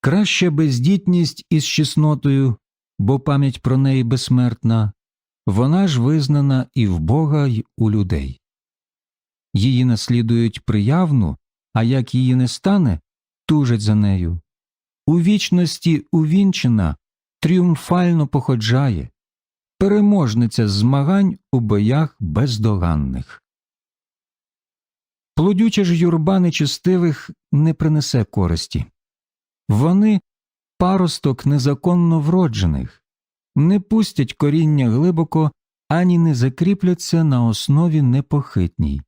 Краще бездітність із чеснотою, бо пам'ять про неї безсмертна, вона ж визнана і в Бога, й у людей. Її наслідують приявну, а як її не стане, тужать за нею. У вічності увінчена тріумфально походжає, переможниця змагань у боях бездоганних. Плодюча ж юрба нечестивих не принесе користі. Вони паросток незаконно вроджених, не пустять коріння глибоко ані не закріпляться на основі непохитній.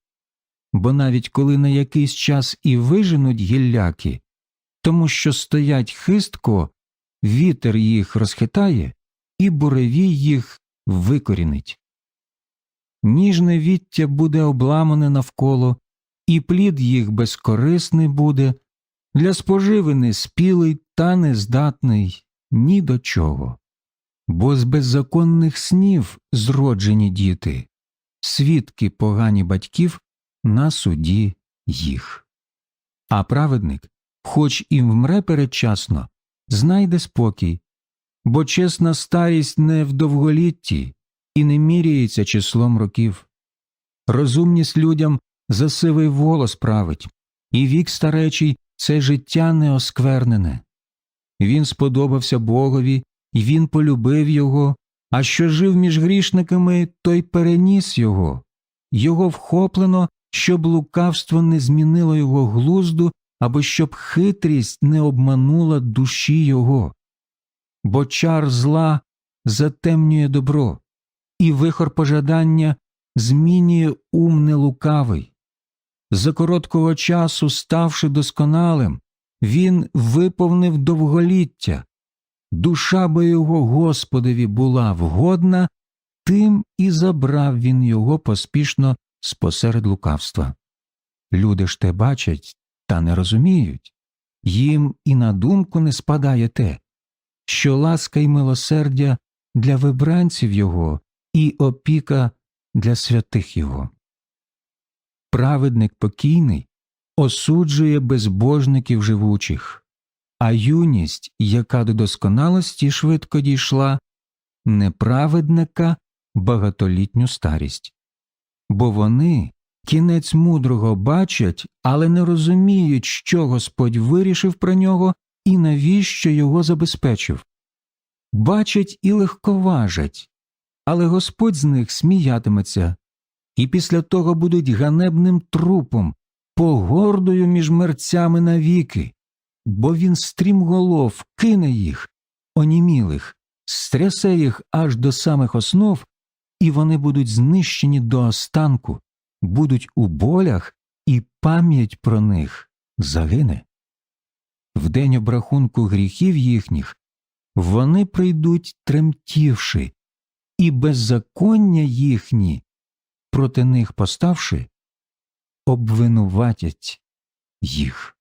Бо навіть коли на якийсь час і виженуть гілляки, тому що стоять хистко, вітер їх розхитає, і буревій їх викорінить. Ніжне віття буде обламане навколо, і плід їх безкорисний буде, для споживи не спілий та нездатний ні до чого. Бо з беззаконних снів зроджені діти, свідки погані батьків на суді їх. А праведник, хоч і вмре передчасно, знайде спокій, бо чесна старість не в довголітті і не міряється числом років. Розумність людям за сивий волос править, і вік старечий це життя неосквернене. Він сподобався Богові, і він полюбив його, а що жив між грішниками, той переніс його. Його вхоплено, щоб лукавство не змінило його глузду, або щоб хитрість не обманула душі його. Бо чар зла затемнює добро, і вихор пожадання змінює ум нелукавий. За короткого часу, ставши досконалим, він виповнив довголіття. Душа би його Господові була вгодна, тим і забрав він його поспішно спосеред лукавства. Люди ж те бачать та не розуміють, їм і на думку не спадає те, що ласка й милосердя для вибранців його і опіка для святих його. Праведник покійний осуджує безбожників живучих, а юність, яка до досконалості швидко дійшла, неправедника багатолітню старість. Бо вони кінець мудрого бачать, але не розуміють, що Господь вирішив про нього і навіщо його забезпечив. Бачать і легковажать, але Господь з них сміятиметься, і після того будуть ганебним трупом, погордою між мерцями навіки, бо він стрімголов кине їх, онімілих, стрясе їх аж до самих основ, і вони будуть знищені до останку, будуть у болях, і пам'ять про них загине. В день обрахунку гріхів їхніх вони прийдуть тремтівши, і беззаконня їхні, проти них поставши, обвинуватять їх.